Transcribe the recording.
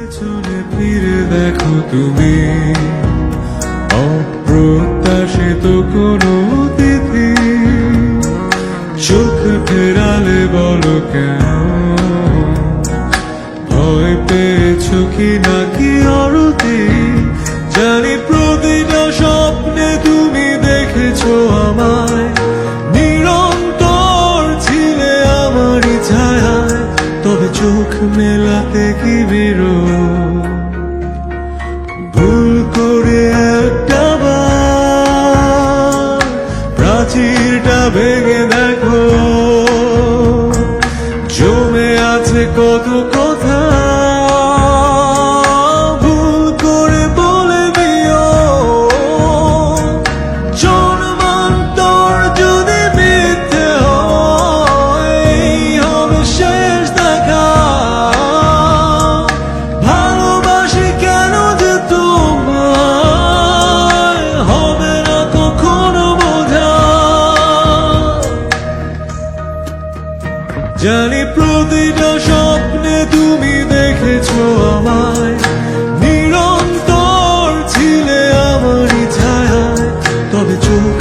পেছনে ফিরে দেখো তুমি। অপ্রত্যাশিত কোনো অতিথি। চোখ ফেরালে বলো কেন? ভয় পেয়েছ কি নাকি অরতি? জানি প্রতিটা স্বপ্নে তুমি দেখেছ আমায়। চোখ মেলাতে কি বেরো ভুল করে একটা প্রাচীরটা ভেঙে দেখো। জমে আছে কত কথা জানি প্রতিটা স্বপ্নে তুমি দেখেছ আমায়। নিরন্তর ছিলে আমারই ছায়ায় তবে চোখ